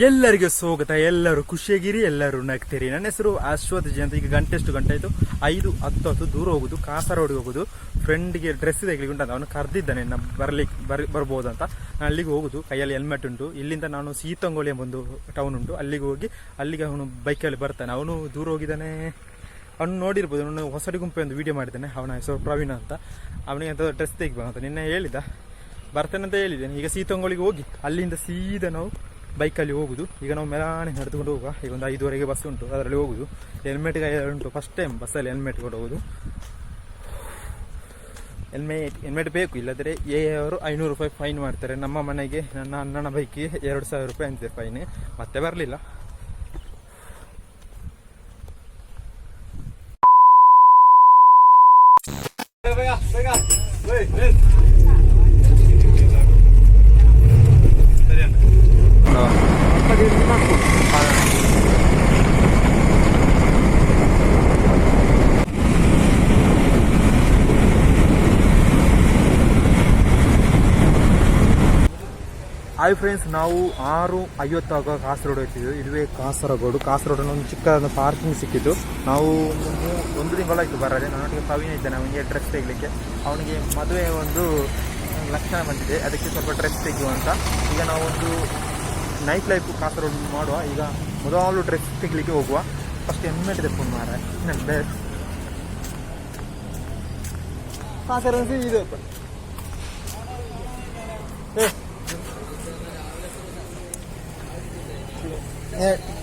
ಎಲ್ಲರಿಗೂ ಸ್ವಾಗತ, ಎಲ್ಲರೂ ಖುಷಿಯಾಗಿರಿ, ಎಲ್ಲರೂ ನಗ್ತೀರಿ. ನನ್ನ ಹೆಸರು ಅಶ್ವಥ್ ಅಂತ ಈಗ ಗಂಟೆ ಎಷ್ಟು ಗಂಟೆ ಆಯಿತು? ಐದು ಹತ್ತು ಹತ್ತು ದೂರ ಹೋಗುದು ಕಾಸರೋಡ್ಗೆ ಹೋಗುದು. ಫ್ರೆಂಡ್ಗೆ ಡ್ರೆಸ್ ತೆಗಿಲಿಕ್ಕೆ ಉಂಟು ಅವನು ಕರೆದಿದ್ದಾನೆ ನಮ್ಮ ಬರ್ಲಿಕ್ಕೆ ಬರ್ ಬರ್ಬೋದಂತ ಅಂತ. ನಾನು ಅಲ್ಲಿಗೆ ಹೋಗುದು, ಕೈಯಲ್ಲಿ ಹೆಲ್ಮೆಟ್ ಉಂಟು. ಇಲ್ಲಿಂದ ನಾನು ಸೀತಂಗೋಳಿ ಎಂಬ ಒಂದು ಟೌನ್ ಉಂಟು. ಅಲ್ಲಿಗೆ ಹೋಗಿ, ಅಲ್ಲಿಗೆ ಅವನು ಬೈಕಲ್ಲಿ ಬರ್ತಾನೆ. ಅವನು ದೂರ ಹೋಗಿದ್ದಾನೆ. ಅವನು ನೋಡಿರ್ಬೋದು, ಅವನು ಹೊಸಡಿ ಗುಂಪೆ ಒಂದು ವೀಡಿಯೋ ಮಾಡಿದ್ದಾನೆ. ಅವನ ಹೆಸರು ಪ್ರವೀಣ ಅಂತ. ಅವನಿಗೆ ಅಂತ ಡ್ರೆಸ್ ಅಂತ. ನಿನ್ನೆ ಹೇಳಿದ. ಬರ್ತೇನೆ ಅಂತ ಹೇಳಿದ್ದೇನೆ. ಈಗ ಸೀತಂಗೋಳಿಗೆ ಹೋಗಿ, ಅಲ್ಲಿಂದ ಸೀದಾ ನಾವು ಬೈಕಲ್ಲಿ ಹೋಗುದು. ಈಗ ನಾವು ಮೆಲಾನೆ ನಡೆದುಕೊಂಡು ಹೋಗುವ. ಈಗ ಒಂದು ಐದುವರೆಗೆ ಬಸ್ ಉಂಟು. ಅದರಲ್ಲಿ ಹೋಗುದು. ಹೆಲ್ಮೆಟ್ ಉಂಟು. ಫಸ್ಟ್ ಟೈಮ್ ಬಸ್ಸಲ್ಲಿ ಹೆಲ್ಮೆಟ್ ಕೊಂಡು ಹೋಗುದು ಹೆಲ್ಮೆಟ್ ಹೆಲ್ಮೆಟ್ ಬೇಕು. ಇಲ್ಲದ್ರೆ ಎ ಅವರು ಐನೂರು ರೂಪಾಯಿ ಫೈನ್ ಮಾಡ್ತಾರೆ. ನಮ್ಮ ಮನೆಗೆ ನನ್ನ ಅಣ್ಣನ ಬೈಕಿಗೆ ಎರಡು ಸಾವಿರ ರೂಪಾಯಿ ಅಂತಿದೆ ಫೈನ್ ಮತ್ತೆ ಬರಲಿಲ್ಲ. ಹಾಯ್ ಫ್ರೆಂಡ್ಸ್, ನಾವು ಆರು ಐವತ್ತಾಗ ಕಾಸರಗೋಡು ಹೋಗ್ತಿದ್ವಿ. ಇದುವೇ ಕಾಸರಗೋಡು. ಕಾಸರಗೋಡಿನ ಒಂದು ಚಿಕ್ಕದಾದ ಪಾರ್ಕಿಂಗ್ ಸಿಕ್ಕಿದ್ದು. ನಾವು ಒಂದು ಒಂದು ನನ್ನ ಬರದೆ. ನನ್ನೊಟ್ಟಿಗೆ ಇದ್ದೆ. ಅವನಿಗೆ ಡ್ರೆಸ್ ತೆಗಿಲಿಕ್ಕೆ. ಅವನಿಗೆ ಮದುವೆ ಒಂದು ಲಕ್ಷಣ ಬಂದಿದೆ. ಅದಕ್ಕೆ ಸ್ವಲ್ಪ ಡ್ರೆಸ್ ತೆಗೆಯುವಂತ ಈಗ ನಾವೊಂದು ನೈಟ್ ಲೈಫ್ ಕಾಸರಗೋಡು ಮಾಡುವ. ಈಗ ಮೊದಲು ಡ್ರೆಸ್ ತೆಗಿಲಿಕ್ಕೆ ಹೋಗುವ. ಫಸ್ಟ್ ಹೆಲ್ಮೆಟ್ ತೆಕ್ಕೊಂಡು ಮಾರ ನನ್ನ ಬೇರೆ ಕಾಸರಗೋಡು ಇದು. ಏ.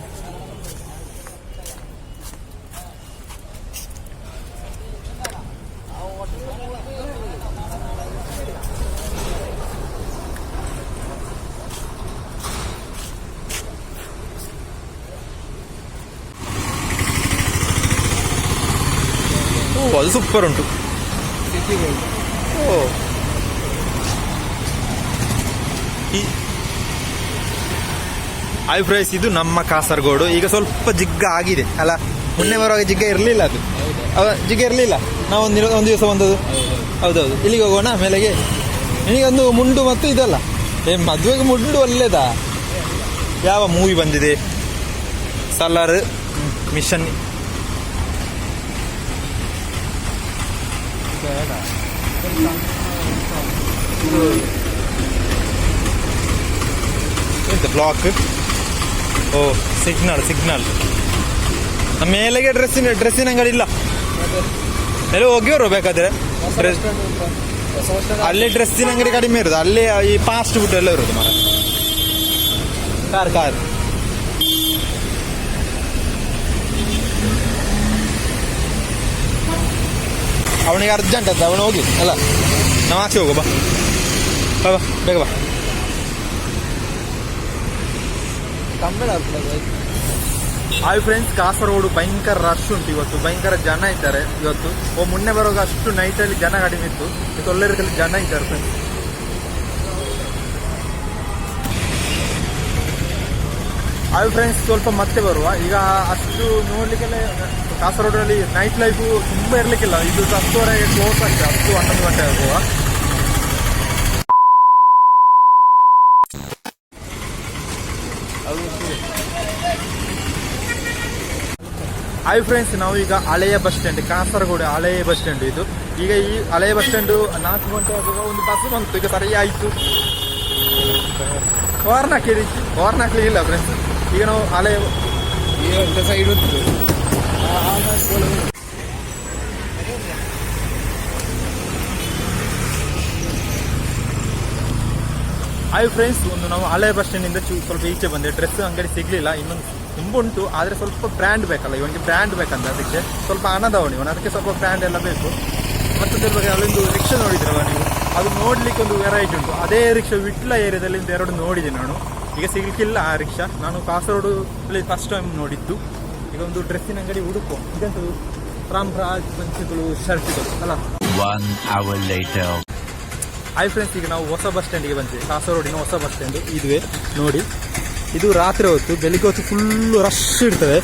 ಅದು ಸೂಪರ್ ಉಂಟು. ಓ. ಹಾಯ್ ಫ್ರೈಸ್ ಇದು ನಮ್ಮ ಕಾಸರಗೋಡು. ಈಗ ಸ್ವಲ್ಪ ಜಿಗ್ಗ ಆಗಿದೆ. ಅಲ್ಲ, ಮೊನ್ನೆ ಬರುವಾಗ ಜಿಗ್ಗ ಇರಲಿಲ್ಲ ಅದು. ಜಿಗ್ಗ ಇರಲಿಲ್ಲ. ನಾವು ಒಂದು ಒಂದು ದಿವಸ ಬಂದದ್ದು. ಹೌದೌದು. ಇಲ್ಲಿಗೆ ಹೋಗೋಣ, ಮೇಲೆಗೆ. ನಿನಗೊಂದು ಮುಂಡು ಮತ್ತು ಇದಲ್ಲ. ಏ, ಮದುವೆಗೆ ಮುಂಡು ಒಳ್ಳೇದಾ ಯಾವ ಮೂವಿ ಬಂದಿದೆ? ಸಲಾರ್ ಮಿಷನ್ ಎಂತ ಬ್ಲಾಕ್ ಓ ಸಿಗ್ನಲ್ ಸಿಗ್ನಲ್ ಮೇಲೆಗೆ ಡ್ರೆಸ್ಸಿನ ಡ್ರೆಸ್ಸಿನ ಅಂಗಡಿ ಇಲ್ಲ. ಎಲ್ಲ ಹೋಗಿವ್ರು ಬೇಕಾದ್ರೆ? ಅಲ್ಲಿ ಡ್ರೆಸ್ಸಿನ ಅಂಗಡಿ ಕಡಿಮೆ ಇರೋದು. ಅಲ್ಲಿ ಈ ಫಾಸ್ಟ್ ಫುಡ್ ಎಲ್ಲ ಇರೋದು ಮರ ಕಾರ್ ಕಾರ್ ಅವನಿಗೆ ಅರ್ಜೆಂಟ್ ಅಂತ ಅವನು ಹೋಗಿ. ಅಲ್ಲ ನಾವು ಆಚೆ ಹೋಗು ಬಾ. ಬಾ ಬಾ ಬೇಗ ಬಾ. ಹಾಯ್ ಫ್ರೆಂಡ್ಸ್ ಕಾಸರಗೋಡು ಭಯಂಕರ ರಶ್ ಉಂಟು ಇವತ್ತು. ಭಯಂಕರ ಜನ ಇದ್ದಾರೆ ಇವತ್ತು. ಓ ಮೊನ್ನೆ ಬರುವಾಗ ಅಷ್ಟು ನೈಟಲ್ಲಿ ಜನ ಕಡಿಮೆ ಇತ್ತು ಇವತ್ತು ಒಳ್ಳೆ ರೀತಿಯಲ್ಲಿ ಜನ ಇದ್ದಾರೆ ಫ್ರೆಂಡ್ಸ್ ಹಾಯ್ ಫ್ರೆಂಡ್ಸ್ ಸ್ವಲ್ಪ ಮತ್ತೆ ಬರುವ. ಈಗ ಅಷ್ಟು ನೋಡ್ಲಿಕ್ಕೆಲ್ಲ ಕಾಸರಗೋಡಲ್ಲಿ ನೈಟ್ ಲೈಫು ತುಂಬ ಇರ್ಲಿಕ್ಕಿಲ್ಲ. ಇದು ಹತ್ತುವರೆಗೆ ಕ್ಲೋಸ್ ಆಗ್ತದೆ ಹತ್ತು ಹನ್ನೊಂದು ಗಂಟೆ ಆಗುವ. ಹಾಯ್ ಫ್ರೆಂಡ್ಸ್ ನಾವು ಈಗ ಹಳೆಯ ಬಸ್ ಸ್ಟ್ಯಾಂಡ್ ಕಾಸರಗೋಡು ಹಳೆಯ ಬಸ್ ಸ್ಟ್ಯಾಂಡ್ ಇದು. ಈಗ ಈ ಹಳೆಯ ಬಸ್ ಸ್ಟ್ಯಾಂಡ್ ನಾಲ್ಕು ಗಂಟೆ ಆಗುವ ಒಂದು ಬಸ್ ಬಂತು, ಈಗ ಸರಿ ಆಯಿತು ವಾರ್ನ್ ಹಾಕಿರಿ ವಾರ್ನ್ ಹಾಕ್ಲಿಕ್ಕಿಲ್ಲ ಫ್ರೆಂಡ್ಸ್ ಈಗ ನಾವು ಹಳೆಯ ಸೈಡ್ ಉಂಟು. ಹಾಯ್ ಫ್ರೆಂಡ್ಸ್ ಒಂದು ನಾವು ಹಳೆ ಬಸ್ ಸ್ಟ್ಯಾಂಡಿಂದ ಚೂ ಸ್ವಲ್ಪ ಈಚೆ ಬಂದೆ. ಡ್ರೆಸ್ ಅಂಗಡಿ ಸಿಗಲಿಲ್ಲ, ಇನ್ನೊಂದು ತುಂಬ ಉಂಟು ಆದರೆ ಸ್ವಲ್ಪ ಬ್ರ್ಯಾಂಡ್ ಬೇಕಲ್ಲ. ಇವನಿಗೆ ಬ್ರ್ಯಾಂಡ್ ಬೇಕಂತ ಅದಕ್ಕೆ ಸ್ವಲ್ಪ ಹಣದವನು. ಇವನು ಅದಕ್ಕೆ ಸ್ವಲ್ಪ ಬ್ರ್ಯಾಂಡ್ ಎಲ್ಲ ಬೇಕು. ಮತ್ತೆ ಅದ್ರ ಬಗ್ಗೆ ಅಲ್ಲಿಂದು ರಿಕ್ಷಾ ನೋಡಿದ್ರಲ್ಲ ನೀವು? ಅದು ನೋಡ್ಲಿಕ್ಕೆ ಒಂದು ವೆರೈಟಿ ಉಂಟು. ಅದೇ ರಿಕ್ಷಾ ವಿಟ್ಲ ಏರಿಯಾದಲ್ಲಿ ಎರಡು ನೋಡಿದೆ ನಾನು. ಈಗ ಸಿಗ್ಲಿಕ್ಕಿಲ್ಲ ಆ ರಿಕ್ಷಾ ನಾನು ಕಾಸರಗೋಡು ಫಸ್ಟ್ ಟೈಮ್ ನೋಡಿದ್ದು. ಈಗ ಒಂದು ಡ್ರೆಸ್ಸಿನ ಅಂಗಡಿ ಹುಡುಕು. ಇದಂತ ರಾಮ್ ರಾಜ್ ಪಂಚಗಳು ಶರ್ಟ್ಗಳು ಅಲ್ಲ? One hour later. Hi friends ಈಗ ನಾವು ಹೊಸ ಬಸ್ ಸ್ಟ್ಯಾಂಡಿಗೆ ಬಂದ್ವಿ. ಕಾಸರಗೋಡಿನ ಹೊಸ ಬಸ್ ಸ್ಟ್ಯಾಂಡ್ ಇದುವೆ. ನೋಡಿ. ಇದು ರಾತ್ರಿ ಹೊತ್ತು ಬೆಳಿಗ್ಗೆ ಹೊತ್ತು ಫುಲ್ಲು ರಶ್ ಇರ್ತದೆ.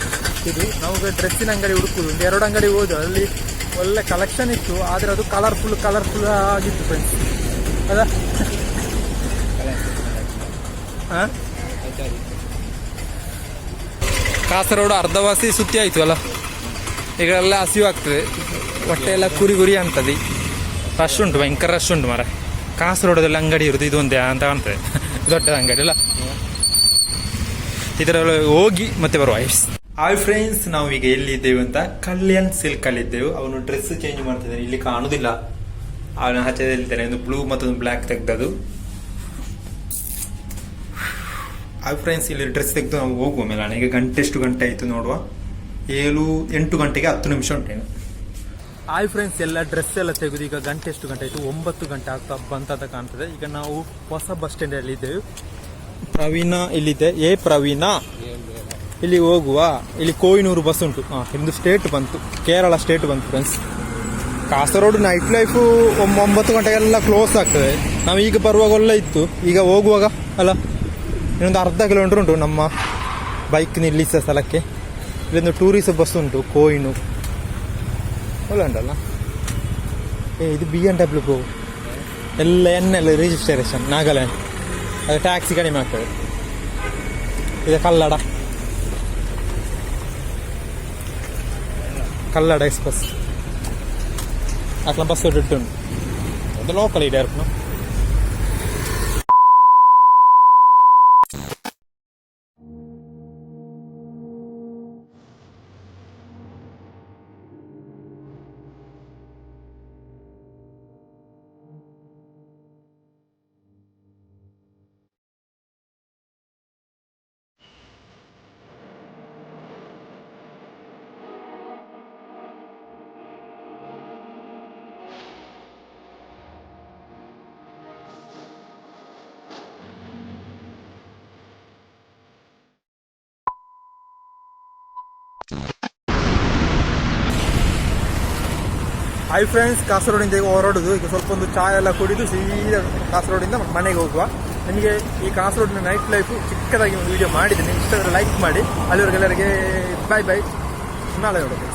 ಇದು ನಾವು ಡ್ರೆಸ್ಸಿನ ಅಂಗಡಿ ಹುಡುಕುದು ಒಂದು ಎರಡು ಅಂಗಡಿ ಹೋದ ಅಲ್ಲಿ ಒಳ್ಳೆ ಕಲೆಕ್ಷನ್ ಇತ್ತು ಆದರೆ ಅದು ಕಲರ್ಫುಲ್ ಕಲರ್ಫುಲ್ ಆಗಿತ್ತು ಫ್ರೆಂಡ್ಸ್ ಅದ ಹಾಂ ಕಾಸರಗೋಡು ಅರ್ಧವಾಸಿ ಸುತ್ತಿ ಆಯ್ತು ಅಲ್ಲ ಈಗ ಎಲ್ಲ ಹಸಿವು ಆಗ್ತದೆ. ಹೊಟ್ಟೆ ಎಲ್ಲ ಕುರಿ ಗುರಿ ಅಂತದೆ. ರಶ್ ಉಂಟು, ಭಯಂಕರ ರಶ್ ಉಂಟು ಮರ ಕಾಸರಗೋಡದಲ್ಲಿ ಅಂಗಡಿ ಇರುದು, ಇದು ಒಂದೇ ಅಂತ ಕಾಣ್ತದೆ. ದೊಡ್ಡ ಅಂಗಡಿ ಅಲ್ಲ? ಇದರಲ್ಲಿ ಹೋಗಿ ಮತ್ತೆ ಬರುವ ಹಾಯ್ ಫ್ರೆಂಡ್ಸ್ ನಾವು ಈಗ ಎಲ್ಲಿದ್ದೇವೆ ಅಂತ? ಕಲ್ಯಾಣ್ ಸಿಲ್ಕ್ ಅಲ್ಲಿ ಇದ್ದೇವೆ. ಅವನು ಡ್ರೆಸ್ ಚೇಂಜ್ ಮಾಡ್ತಿದ್ದಾನೆ. ಇಲ್ಲಿ ಕಾಣುದಿಲ್ಲ. ಅವನ ಹಚ್ಚದಿದ್ದಾನೆ ಒಂದು ಬ್ಲೂ ಮತ್ತೊಂದು ಬ್ಲಾಕ್ ತೆಗ್ದದು ಹಾಯ್ ಫ್ರೆಂಡ್ಸ್ ಇಲ್ಲಿ ಡ್ರೆಸ್ ತೆಗೆದು ನಾವು ಹೋಗುವ ಮೇಲೆ ಈಗ ಗಂಟೆ ಎಷ್ಟು ಗಂಟೆ ಆಯಿತು ನೋಡುವ. ಏಳು ಎಂಟು ಗಂಟೆಗೆ ಹತ್ತು ನಿಮಿಷ ಉಂಟೇನು ಆಯ್ ಫ್ರೆಂಡ್ಸ್ ಎಲ್ಲ ಡ್ರೆಸ್ ಎಲ್ಲ ತೆಗೆದು ಈಗ ಗಂಟೆ ಎಷ್ಟು ಗಂಟೆ ಆಯಿತು? ಒಂಬತ್ತು ಗಂಟೆ ಆಗ್ತಾ ಬಂತಂತ ಕಾಣ್ತದೆ. ಈಗ ನಾವು ಹೊಸ ಬಸ್ ಸ್ಟ್ಯಾಂಡ್ ಅಲ್ಲಿ ಇದ್ದೇವೆ. ಪ್ರವೀಣ ಇಲ್ಲಿದೆ. ಏ ಪ್ರವೀಣ. ಇಲ್ಲಿ ಹೋಗುವ. ಇಲ್ಲಿ ಕೋಯಿನೂರು ಬಸ್ ಉಂಟು. ಹಾಂ ಇಂದು ಸ್ಟೇಟ್ ಬಂತು. ಕೇರಳ ಸ್ಟೇಟ್ ಬಂತು ಫ್ರೆಂಡ್ಸ್ ಕಾಸರಗೋಡು ನೈಟ್ ಲೈಫು ಒಂಬತ್ತು ಗಂಟೆಗೆಲ್ಲ ಕ್ಲೋಸ್ ಆಗ್ತದೆ. ನಾವು ಈಗ ಬರುವಾಗ ಒಳ್ಳೆ ಇತ್ತು. ಈಗ ಹೋಗುವಾಗ ಅಲ್ಲ? ಇನ್ನೊಂದು ಅರ್ಧ ಕಿಲೋಮೀಟರ್ ಉಂಟು ನಮ್ಮ ಬೈಕ್ ನಿಲ್ಲಿಸಿದ ಸ್ಥಳಕ್ಕೆ ಇಲ್ಲೊಂದು ಟೂರಿಸ್ಟ್ ಬಸ್ ಉಂಟು ಕೋಯಿನು ಒಳ್ಳೆ ಉಂಟಲ್ಲ ಏ ಇದು ಬಿ ಎನ್ ಡಬ್ಲ್ಯೂ ಗೋ ಎಲ್ಲ ಎನ್ ಎಲ್ ರಿಜಿಸ್ಟ್ರೇಷನ್ ನಾಗಾಲ್ಯಾಂಡ್ ಅದು ಟ್ಯಾಕ್ಸಿ ಕಡಿಮೆ ಆಗ್ತದೆ ಇದು ಕಲ್ಲಡ ಕಲ್ಲಡ ಎಕ್ಸ್ಪ್ರೆಸ್ ಅಟ್ಲ ಬಸ್ ಉಂಟು ಅದು ಲೋಕಲ್ ಇದೆ ಅರ್ಪಣ ಹೈ ಫ್ರೆಂಡ್ಸ್ ಕಾಸರಗೋಡಿಂದ ಈಗ ಹೊರಡುದು. ಈಗ ಸ್ವಲ್ಪ ಒಂದು ಚಾ ಎಲ್ಲ ಕುಡಿದು ಸೀದಾ ಕಾಸರಗೋಡಿಂದ ಮನೆಗೆ ಹೋಗುವ. ನಿಮಗೆ ಈ ಕಾಸರಗೋಡಿನ ನೈಟ್ ಲೈಫು ಚಿಕ್ಕದಾಗಿ ಒಂದು ವಿಡಿಯೋ ಮಾಡಿದ್ದೀನಿ ಇಷ್ಟಾದರೆ ಲೈಕ್ ಮಾಡಿ. ಅಲ್ಲಿವರೆಗೆಲ್ಲರಿಗೆ ಬಾಯ್ ಬಾಯ್ ನಾಳೆ ನೋಡೋದು